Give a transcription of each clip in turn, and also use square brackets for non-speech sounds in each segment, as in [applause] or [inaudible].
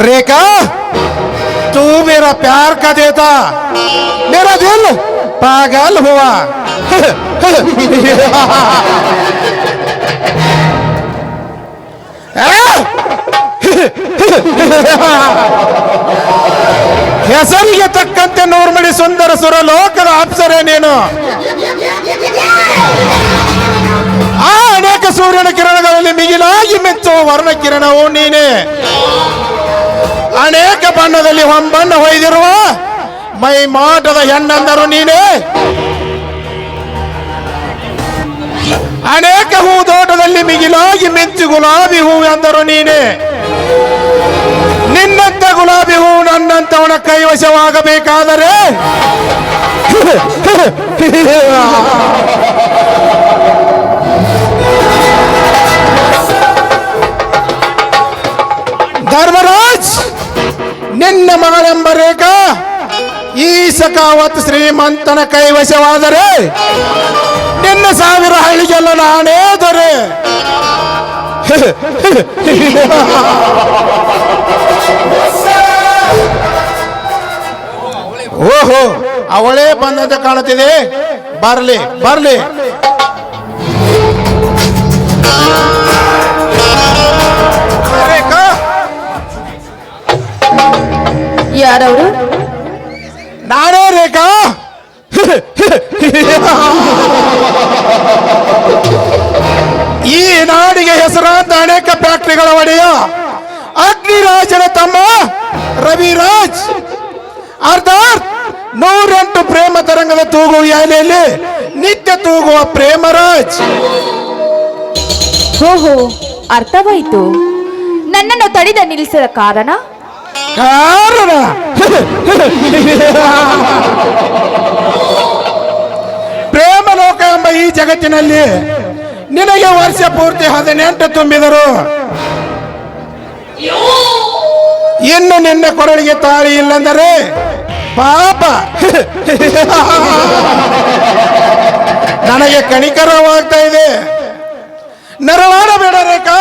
रेखा तू मेरा प्यार का देता मेरा दिल पागल हुआ ಹೆಸರಿಗೆ ತಕ್ಕಂತೆ ನೂರ್ಮಡಿ ಸುಂದರ ಸುರ ಲೋಕದ ಅಪ್ಸರೆ ನೀನು ಆ ಅನೇಕ ಸೂರ್ಯನ ಕಿರಣಗಳಲ್ಲಿ ಮಿಗಿಲಾಗಿ ಮೆಚ್ಚುವ ವರ್ಣ ಕಿರಣವು ನೀನೇ ಅನೇಕ ಬಣ್ಣದಲ್ಲಿ ಹೊಂಬಣ್ಣ ಹೊಯ್ದಿರುವ ಮೈ ಮಾಟದ ಹೆಣ್ಣಂದರು ನೀನೇ. ಅನೇಕ ಹೂ ತೋಟದಲ್ಲಿ ಮಿಗಿಲಾಗಿ ಮೆಚ್ಚು ಗುಲಾಬಿ ಹೂ ಎಂದರು ನೀನೇ. ನಿನ್ನಂತ ಗುಲಾಬಿ ಹೂ ನನ್ನಂತವನ ಕೈವಶವಾಗಬೇಕಾದರೆ. ಧರ್ಮರಾಜ್! ನಿನ್ನ ಮಗಳೆಂಬ ರೇಖಾ ಈ ಸಕಾವತ್ ಶ್ರೀಮಂತನ ಕೈವಶವಾದರೆ ನಿನ್ನ ಸಾವಿರ ಹಳ್ಳಿಗೆಲ್ಲ ನಾನೇ ದೊರೆ. ಓಹೋ, ಅವಳೇ ಬಂದಂತೆ ಕಾಣುತ್ತಿದೆ. ಬರಲಿ, ಬರ್ಲಿ. ರೇಖಾ ಯಾರವರು? ನಾನೇ ರೇಖಾ. ಈ ನಾಡಿಗೆ ಹೆಸರಾಂತ ಅನೇಕ ಫ್ಯಾಕ್ಟರಿಗಳ ಒಡೆಯ ಅಗ್ನಿರಾಜನ ತಮ್ಮ ರವಿರಾಜ್. ಅರ್ಧ ನೂರೆಂಟು ಪ್ರೇಮ ತರಂಗದ ತೂಗುವ ಯಾಲೆಯಲ್ಲಿ ನಿತ್ಯ ತೂಗುವ ಪ್ರೇಮರಾಜ್. ಓಹೋ ಅರ್ಥವಾಯಿತು. ನನ್ನನ್ನು ತಡೆದ ನಿಲ್ಲಿಸದ ಕಾರಣ ಕಾರಣ. ಪ್ರೇಮ ಲೋಕ ಎಂಬ ಈ ಜಗತ್ತಿನಲ್ಲಿ ನಿನಗೆ ವರ್ಷ ಪೂರ್ತಿ ಹದಿನೆಂಟು ತುಂಬಿದರು. ಇನ್ನು ನಿನ್ನ ಕೊರಳಿಗೆ ತಾಳಿ ಇಲ್ಲಂದರೆ ಪಾಪ. ನನಗೆ ಕಣಿಕರವಾಗ್ತಾ ಇದೆ. ನರಳಾಡಬೇಡ ರೇಖಾ.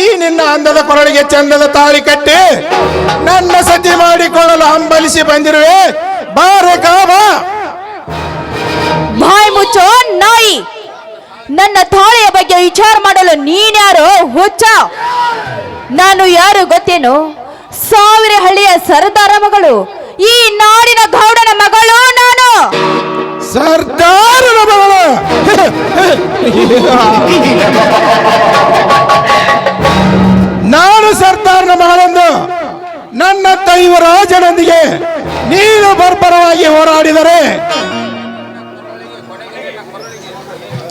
ಈ ನಿನ್ನ ಅಂದದ ಕೊರಳಿಗೆ ಚಂದದ ತಾಳಿ ಕಟ್ಟಿ ನನ್ನ ಸತಿ ಮಾಡಿಕೊಳ್ಳಲು ಹಂಬಲಿಸಿ ಬಂದಿರುವೆ. ಬಾರೆ ಕಾಮ ಬಾಯ್ ಮುಚ್ಚೋ ನಾಯಿ. ನನ್ನ ತಾಳಿಯ ಬಗ್ಗೆ ವಿಚಾರ ಮಾಡಲು ನೀನ್ಯಾರೋ ಹುಚ್ಚ. ನಾನು ಯಾರು ಗೊತ್ತೇನು? ಸಾವಿರ ಹಳ್ಳಿಯ ಸರ್ದಾರ ಮಗಳು. ಈ ನಾಡಿನ ಗೌಡನ ಮಗಳು ನಾನು. ಸರ್ದಾರನ ಮಗಳು. [laughs] ರಾಜನೊಂದಿಗೆ ನೀನು ಬರ್ಬರವಾಗಿ ಹೋರಾಡಿದರೆ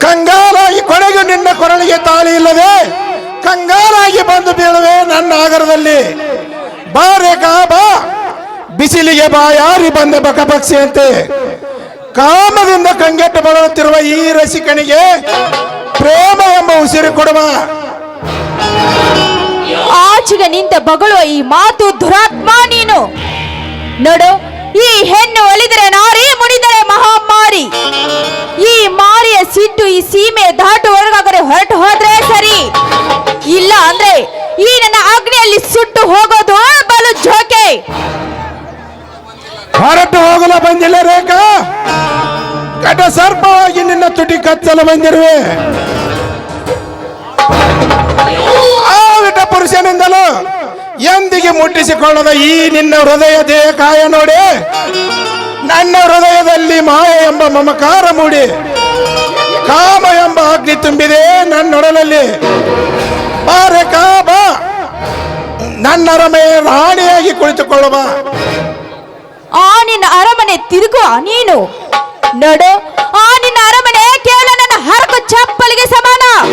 ಕಂಗಾಲಾಗಿ ಕೊನೆಗೂ ನಿನ್ನ ಕೊರಳಿಗೆ ತಾಳಿ ಇಲ್ಲದೆ ಕಂಗಾಲಾಗಿ ಬಂದು ಬೀಳುವೆ ನನ್ನ ಆಗರದಲ್ಲಿ ಬಾ ರೇಖಾ, ಬಾ. ಬಿಸಿಲಿಗೆ ಬಾ, ಯಾರಿ ಬಂದೆ ಬಕಪಕ್ಷಿಯಂತೆ ಕಾಮದಿಂದ ಕಂಗೆಟ್ಟು ಬಳಲುತ್ತಿರುವ ಈ ರಸಿಕನಿಗೆ ಪ್ರೇಮ ಎಂಬ ಉಸಿರು ಕೊಡುವ ಆಚೆಗೆ ನಿಂತ ಬಗಳುವ ಈ ಮಾತು ದುರಾತ್ಮ ನೀನು. ನೋಡು, ಈ ಹೆಣ್ಣು ಒಲಿದರೆ ನಾರಿ ಮುಡಿದರೆ ಮಹಾಮಾರಿ. ಈ ಮಾರಿಯ ಸಿಟ್ಟು ಈ ಸೀಮೆ ದಾಟುವರೆಗಾದರೆ ಹೊರಟು ಹೋದ್ರೆ ಸರಿ. ಇಲ್ಲ ಅಂದ್ರೆ ಈ ನನ್ನ ಅಗ್ನಿಯಲ್ಲಿ ಸುಟ್ಟು ಹೋಗೋದು ಬಲು ಜೋಕೆ. ಹೊರಟು ಹೋಗಲು ಬಂದಿಲ್ಲ ರೇಖಾ. ಕಟ ಸರ್ಪವಾಗಿ ನಿನ್ನ ತುಟಿ ಕಚ್ಚಲು ಬಂದಿರುವೆ. ಪುರುಷನಿಂದಲೂ ಎಂದಿಗೆ ಮುಟ್ಟಿಸಿಕೊಳ್ಳದ ಈ ನಿನ್ನ ಹೃದಯ ದೇಹ ಕಾಯ ನೋಡಿ. ನನ್ನ ಹೃದಯದಲ್ಲಿ ಮಾಯ ಎಂಬ ಮಮಕಾರ ಮೂಡಿ. ಕಾಮ ಎಂಬ ಅಗ್ನಿ ತುಂಬಿದೆ ನನ್ನೊಡಲಲ್ಲಿ. ಬಾರೆ ಕಾಮ. ಬಾ ನನ್ನ ಅರಮನೆ ರಾಣಿಯಾಗಿ ಕುಳಿತುಕೊಳ್ಳುವ. ಆ ನಿನ್ನ ಅರಮನೆ ತಿರುಗುವ ನೀನು. ನಡು ಆ ನಿನ್ನ ಅರಮನೆ ಕೇವಲ ನನ್ನ ಹರಕು ಚಪ್ಪಲಿಗೆ ಸಮಾನ.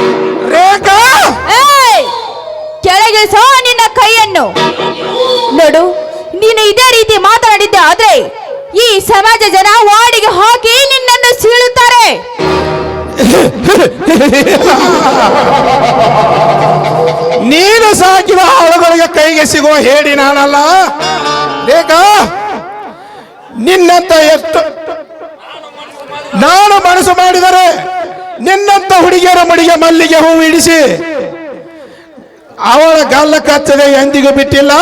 ರೇಖಾ! ಕೆಳಗಿಳಿಸೋ ನಿನ್ನ ಕೈಯನ್ನು. ನೋಡು, ನೀನು ಇದೇ ರೀತಿ ಮಾತನಾಡಿದ್ದೆ, ಆದ್ರೆ ಈ ಸಮಾಜ ಜನ ವಾಡಿಗೆ ಹಾಕಿ ನಿನ್ನನ್ನು ಸೀಳುತ್ತಾರೆ. ನೀನು ಸಾಕಿದ ಆಳುಗಳಿಗೆ ಕೈಗೆ ಸಿಗುವ ಹೇಳಿ ನಾನಲ್ಲ. ಬೇಕಾ? ನಿನ್ನಂತ ಎಷ್ಟು ನಾನು ಮನಸ್ಸು ಮಾಡಿದರೆ ನಿನ್ನಂತ ಹುಡುಗಿಯರ ಮಡಿಗೆ ಮಲ್ಲಿಗೆ ಹೂವು ಇಡಿಸಿ ಅವಳ ಗಲ್ಲ ಕಚ್ಚದೆ ಎಂದಿಗೂ ಬಿಟ್ಟಿಲ್ಲ.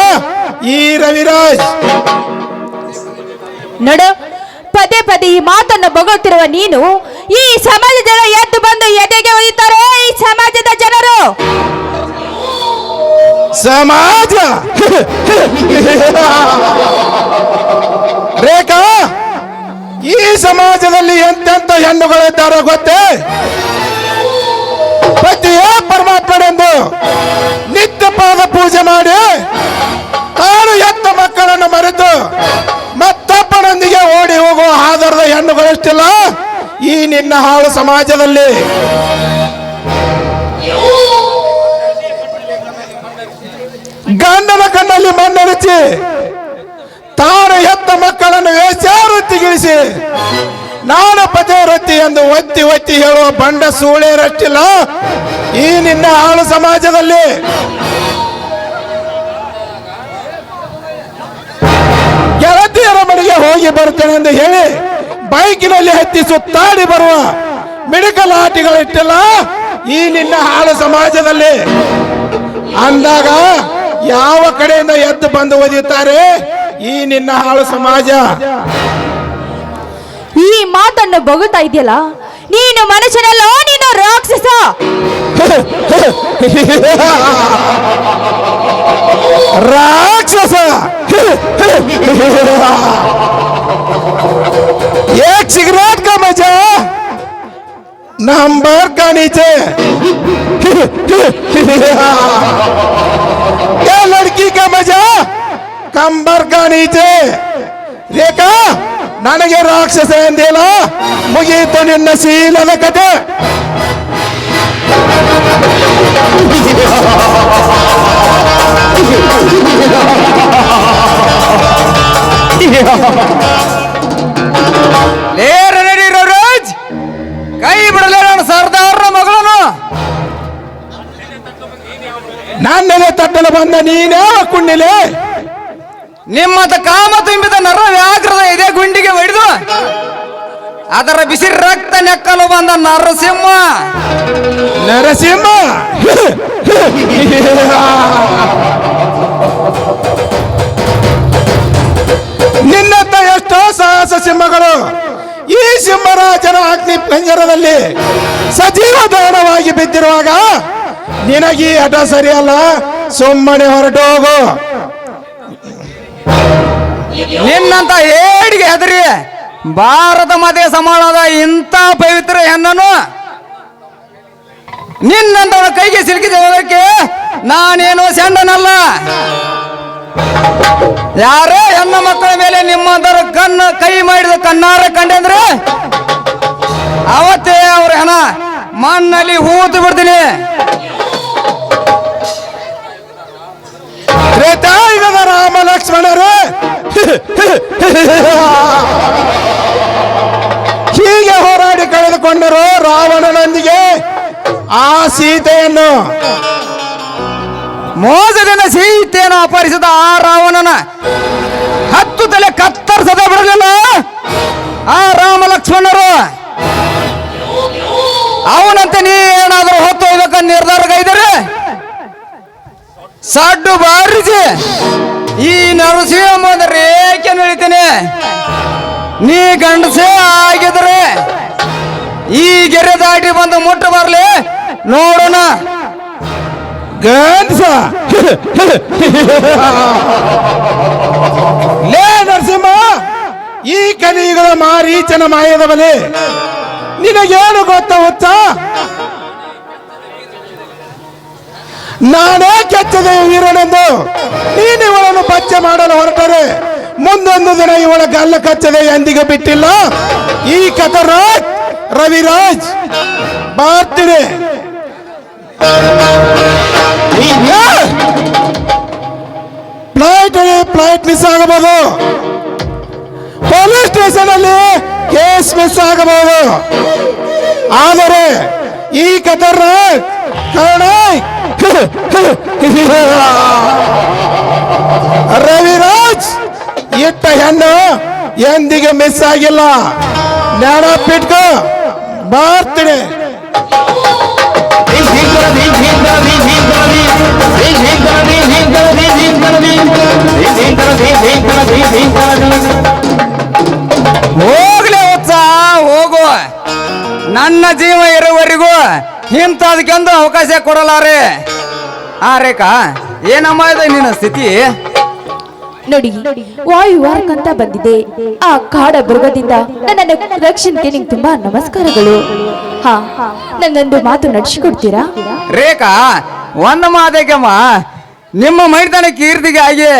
ಈ ರವಿರಾಜ್. ನಡು ಪದೇ ಪದೇ ಈ ಮಾತನ್ನು ಬೊಗಳುತ್ತಿರುವ ನೀನು ಈ ಸಮಾಜದ ಜನ ಎದ್ದು ಬಂದು ಎದೆಗೆ ಒಯ್ಯುತ್ತಾರೆ ಈ ಸಮಾಜದ ಜನರು? ಸಮಾಜ. ರೇಖಾ ಈ ಸಮಾಜದಲ್ಲಿ ಎಂತೆಂತ ಹೆಣ್ಣುಗಳಿದ್ದಾರೆ ಗೊತ್ತೇ? ನಿತ್ಯ ಪಾದ ಪೂಜೆ ಮಾಡಿ ತಾನು ಎತ್ತ ಮಕ್ಕಳನ್ನು ಮರೆತು ಮತ್ತೊಬ್ಬನೊಂದಿಗೆ ಓಡಿ ಹೋಗುವ ಆಧಾರದ ಹೆಣ್ಣುಗಳಷ್ಟಿಲ್ಲ ಈ ನಿನ್ನ ಹಾಳು ಸಮಾಜದಲ್ಲಿ. ಗಂಡನ ಕಣ್ಣಲ್ಲಿ ಮಣ್ಣೆರಚಿ ತಾರು ಹೆತ್ತ ಮಕ್ಕಳನ್ನು ವೇಶ್ಯಾವೃತ್ತಿಗಿಳಿಸಿ ನಾನು ಪತಿವೃತ್ತಿ ಎಂದು ಒತ್ತಿ ಒತ್ತಿ ಹೇಳುವ ಬಂಡ ಸೂಳೆರಷ್ಟಿಲ್ಲ ಈ ನಿನ್ನ ಆಳು ಸಮಾಜದಲ್ಲಿ. ಗೆಳತಿಯರ ಮನೆಗೆ ಹೋಗಿ ಬರ್ತೇನೆ ಎಂದು ಹೇಳಿ ಬೈಕಿನಲ್ಲಿ ಹತ್ತಿ ಸುತ್ತಾಡಿ ಬರುವ ಮಿಡಿಕಲ್ ಆಟಿಗಳಿಟ್ಟಿಲ್ಲ ಈ ನಿನ್ನ ಹಾಳು ಸಮಾಜದಲ್ಲಿ. ಅಂದಾಗ ಯಾವ ಕಡೆಯಿಂದ ಎದ್ದು ಬಂದು ಒದೀತಾರೆ ಈ ನಿನ್ನ ಹಾಳು ಸಮಾಜ. ಈ ಮಾತನ್ನು ಬೊಗಳ್ತಾ ಇದೆಯಲ್ಲ ನೀನು ಮನುಷ್ಯನಲ್ಲ ನೀನು ರಾಕ್ಷಸ राक्षस एक सिगरेट का मजा नंबर का नीचे क्या लड़की का मजा कंबर का नीचे ರೇಖಾ ನನಗೆ ರಾಕ್ಷಸ ಎಂದಿಲ್ಲ ಮುಗಿಯಿತು ನಿನ್ನ ಶೀಲದ ಕತೆ. ಕೈ ಬಿಡಲೇ ನಾನು ಸರ್ದಾರ ಮಗಳನ್ನು. ನಾನೇ ತಟ್ಟಲು ಬಂದ ನೀನೇ ಕುಣ್ಣಿಲೆ? ನಿಮ್ಮತ ಕಾಮ ತುಂಬಿದ ನರ ವ್ಯಾಘ್ರದ ಇದೇ ಗುಂಡಿಗೆ ಹೊಡೆದು ಅದರ ಬಿಸಿ ರಕ್ತ ನೆಕ್ಕಲು ಬಂದ ನರಸಿಂಹ. ನರಸಿಂಹ! ನಿನ್ನತ್ತ ಎಷ್ಟೋ ಸಾಹಸ ಸಿಂಹಗಳು. ಈ ಸಿಂಹರಾಜನ ಅಗ್ನಿ ಪಂಜರದಲ್ಲಿ ಸಜೀವ ದಾನವಾಗಿ ಬಿದ್ದಿರುವಾಗ ನಿನಗೀ ಹಠ ಸರಿಯಲ್ಲ? ಸುಮ್ಮನೆ ಹೊರಟೋಗು. ನಿನ್ನಂತ ಏಡಿಗೆ ಹೆದರಿ, ಭಾರತ ಮಾತೆ ಸಮಾಳದ ಇಂಥ ಪವಿತ್ರ ಹೆಣ್ಣನು ನಿನ್ನಂತ ಕೈಗೆ ಸಿಲುಕಿದಕ್ಕೆ ನಾನೇನು ಸೆಂಡನಲ್ಲ. ಯಾರೇ ಹೆಣ್ಣು ಮಕ್ಕಳ ಮೇಲೆ ನಿಮ್ಮಂತರ ಕಣ್ಣು, ಕೈ ಮಾಡಿದ ಕಣ್ಣಾರ ಕಂಡೆಂದ್ರೆ ಅವತ್ತೇ ಅವ್ರ ಹೆಣ ಮಣ್ಣಲ್ಲಿ ಹೂತು ಬಿಡ್ತೀನಿ. ತ್ರೇತಾಯುಗದ ರಾಮ ಲಕ್ಷ್ಮಣರು ಹೀಗೆ ಹೋರಾಡಿ ಕಳೆದುಕೊಂಡರು ರಾವಣನೊಂದಿಗೆ ಆ ಸೀತೆಯನ್ನು ಮೋಸದಿಂದ ಸೀತೆಯನ್ನು ಅಪಹರಿಸಿದ ಆ ರಾವಣನ ಹತ್ತು ತಲೆ ಕತ್ತರಿಸದೆ ಬಿಡಲಿಲ್ಲ. ಆ ರಾಮ ಲಕ್ಷ್ಮಣರು ಅವನಂತೆ ನೀ ಏನಾದರೂ ಹೊತ್ತು ಹೋಗ್ಬೇಕಂತ ನಿರ್ಧಾರ ಕೈದರೆ ಸಡ್ಡು ಬಾರಿಸಿ. ಈ ನರಸಿಂಹ ರೇಖೆ ನಡೀತೇನೆ. ನೀ ಗಂಡಸೇ ಆಗಿದ್ರೆ ಈ ಗೆರೆ ದಾಟಿ ಬಂದು ಮುಟ್ಟ ಬರ್ಲಿ. ನೋಡೋಣ. ಗಂಡಸ. ಲೇ ನರಸಿಂಹ, ಈ ಕಲಿಯುಗದ ಮಾರೀಚನ ಮಾಯದ ಬಲೆ ನಿನಗೇನು ಗೊತ್ತ ಹುಚ್ಚ? ನಾನೇ ಕೆಚ್ಚದೆ ವೀರನೆಂದು ನೀನು ಇವಳನ್ನು ಪಚ್ಚೆ ಮಾಡಲು ಹೊರಟರೆ. ಮುಂದೊಂದು ದಿನ ಇವಳ ಗಲ್ಲ ಕಚ್ಚದೆ ಎಂದಿಗೆ ಬಿಟ್ಟಿಲ್ಲ. ಈ ಕಥರಾಜ್, ರವಿರಾಜ್ ಬಾರ್ತಿರೆ ಫ್ಲೈಟ್ ಫ್ಲೈಟ್ ಮಿಸ್ ಆಗಬಹುದು. ಪೊಲೀಸ್ ಸ್ಟೇಷನ್ ಅಲ್ಲಿ ಕೇಸ್ ಮಿಸ್ ಆಗಬಹುದು. ಆದರೆ ಈ ಕದರ ಕಾರಣ [laughs] ರವಿರಾಜ್ ಇಟ್ಟ ಹೆಣ್ಣು ಎಂದಿಗೆ ಮಿಸ್ ಆಗಿಲ್ಲ. ನೆನಪಿಟ್ಕೋ ಬರ್ತೀನಿ ಹೋಗ್ಲಿ ಉತ್ಸಾಹ ಹೋಗು. ನನ್ನ ಜೀವ ಇರುವವರೆಗೂ ಇಂಥದಕ್ಕೆಂದು ಅವಕಾಶ ಕೊಡಲಾರೆ. ಆ ರೇಖಾ ಏನಮ್ಮ ಇದೆ ನಿನ್ನ ಸ್ಥಿತಿ? ನೋಡಿ ಅಂತ ಬಂದಿದೆ. ಆ ಕಾಡ ಮೃಗದಿಂದ ನನ್ನ ರಕ್ಷಣೆಗೆ ನಿಂಗೆ ತುಂಬಾ ನಮಸ್ಕಾರಗಳು. ಹಾ ನನ್ನೊಂದು ಮಾತು ನಡೆಸಿಕೊಡ್ತೀರಾ? ರೇಖಾ ಒಂದು ಮಾತೇಕಮ್ಮ ನಿಮ್ಮ ಮೈತನ ಕೀರ್ತಿಗಾಗಿ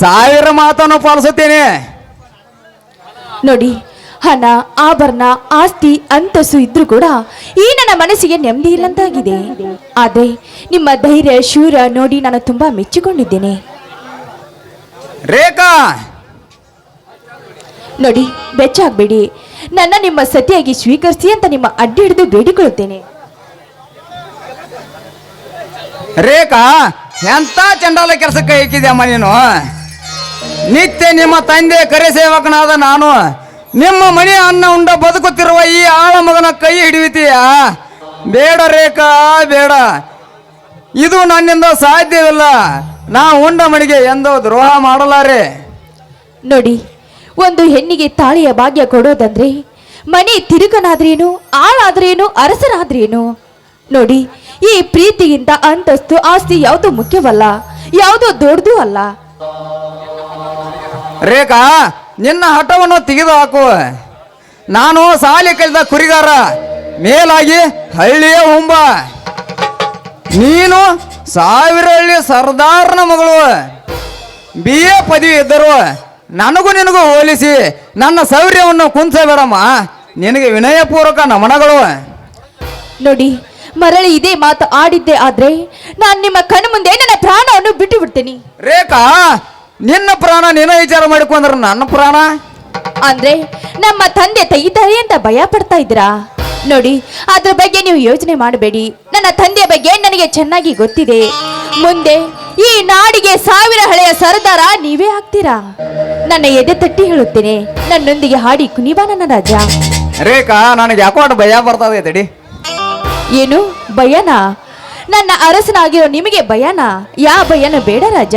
ಸಾವಿರ ಮಾತನ್ನು ಪಾಲಿಸುತ್ತೇನೆ. ನೋಡಿ ಹಣ ಆಭರಣ ಆಸ್ತಿ ಅಂತಸ್ತು ಇದ್ರೂ ಕೂಡ ಈ ನನ್ನ ಮನಸ್ಸಿಗೆ ನೆಮ್ಮದಿ ಇಲ್ಲಂತಾಗಿದೆ. ಅದೇ ನಿಮ್ಮ ಧೈರ್ಯ ಶೂರ ನೋಡಿ ನಾನು ತುಂಬಾ ಮೆಚ್ಚಿಕೊಂಡಿದ್ದೇನೆ. ರೇಖಾ! ನೋಡಿ ಬೆಚ್ಚಾಗ್ಬೇಡಿ ನನ್ನ ನಿಮ್ಮ ಸತಿಯಾಗಿ ಸ್ವೀಕರಿಸಿ ಅಂತ ನಿಮ್ಮ ಅಡ್ಡಿ ಹಿಡಿದು ಬೇಡಿಕೊಳ್ಳುತ್ತೇನೆ. ರೇಖಾ ಎಂತ ಚಂಡಾಲ ಕೆಲಸಕ್ಕೆ ಇಕ್ಕಿದ್ಯಮ್ಮ ನೀನು? ನಿತ್ಯ ನಿಮ್ಮ ತಂದೆ ಕರೆ ಸೇವಕನಾದ ನಾನು ನಿಮ್ಮ ಮನೆ ಅನ್ನ ಉಂಡ ಬದುಕುತ್ತಿರುವ ಈ ಆಳ ಮಗನ ಕೈ ಹಿಡಿಯುತ್ತೀಯಾ? ಬೇಡ ರೇಖಾ ಬೇಡ. ಇದು ನನ್ನಿಂದ ಸಾಧ್ಯವಿಲ್ಲ. ನಾ ಉಂಡ ಮನೆಗೆ ಎಂದೋ ದ್ರೋಹ ಮಾಡಲಾರೆ. ನೋಡಿ ಒಂದು ಹೆಣ್ಣಿಗೆ ತಾಳಿಯ ಭಾಗ್ಯ ಕೊಡೋದಂದ್ರೆ ಮನೆ ತಿರುಕನಾದ್ರೇನು ಆಳಾದ್ರೇನು ಅರಸರಾದ್ರೇನು? ನೋಡಿ ಈ ಪ್ರೀತಿಗಿಂತ ಅಂತಸ್ತು ಆಸ್ತಿ ಯಾವುದು ಮುಖ್ಯವಲ್ಲ ಯಾವುದು ದೊಡ್ಡದು ಅಲ್ಲ. ರೇಖಾ ನಿನ್ನ ಹಠವನ್ನು ತೆಗೆದು ಹಾಕು. ನಾನು ಸಾಲಿ ಕಲಿತ ಕುರಿಗಾರ ಮೇಲಾಗಿ ಹಳ್ಳಿಯ ಹುಂಬ. ನೀನು ಸಾವಿರ ಹಳ್ಳಿ ಸರ್ದಾರ್ನ ಮಗಳು. ಬಿ ಎ ಪದವಿ ಇದ್ದರು ನನಗೂ ನಿನಗೂ ಹೋಲಿಸಿ ನನ್ನ ಸೌರ್ಯವನ್ನು ಕುಂಸಬೇಡಮ್ಮ ನಿನಗೆ ವಿನಯಪೂರ್ವಕ ನಮನಗಳು. ನೋಡಿ ಮರಳಿ ಇದೇ ಮಾತು ಆಡಿದ್ದೆ ಆದ್ರೆ ನಾನು ನಿಮ್ಮ ಕಣ್ಣು ಮುಂದೆ ನನ್ನ ಪ್ರಾಣವನ್ನು ಬಿಟ್ಟು ಬಿಡ್ತೀನಿ. ರೇಖಾ ನಿನ್ನ ಪ್ರಾಣ ನಿನ್ನ ವಿಚಾರ ಮಾಡಿಕೊಂಡ್ರೆ ನನ್ನ ಪ್ರಾಣ? ಅಂದ್ರೆ ನಮ್ಮ ತಂದೆ ತೆಗಿತಾರೆ ಅಂತ ಭಯ ಪಡ್ತಾ ಇದ್ದೀರಾ? ನೋಡಿ ಅದ್ರ ಬಗ್ಗೆ ನೀವು ಯೋಚನೆ ಮಾಡಬೇಡಿ. ನನ್ನ ತಂದೆಯ ಬಗ್ಗೆ ನನಗೆ ಚೆನ್ನಾಗಿ ಗೊತ್ತಿದೆ. ಮುಂದೆ ಈ ನಾಡಿಗೆ ಸಾವಿರ ಹಳೆಯ ಸರದಾರ ನೀವೇ ಆಗ್ತೀರಾ? ನನ್ನ ಎದೆ ತಟ್ಟಿ ಹೇಳುತ್ತೇನೆ. ನನ್ನೊಂದಿಗೆ ಹಾಡಿ ಕುಣಿಬಾ ನನ್ನ ರಾಜ. ರೇಖಾ ನನಗೆ ಯಾಕೋಟ್ ಭಯ ಬರ್ತದೆ ತಡಿ. ಏನು? ಭಯನಾ? ನನ್ನ ಅರಸನಾಗಿರೋ ನಿಮಗೆ ಭಯನಾ? ಯಾ ಭಯನ ಬೇಡ ರಾಜ.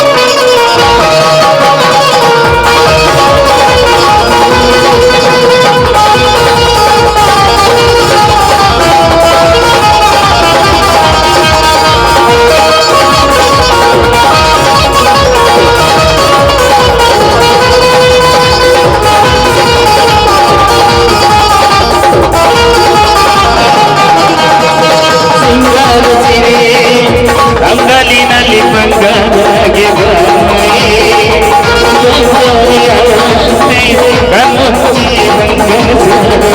ಬಂಗಾರಾಗಿ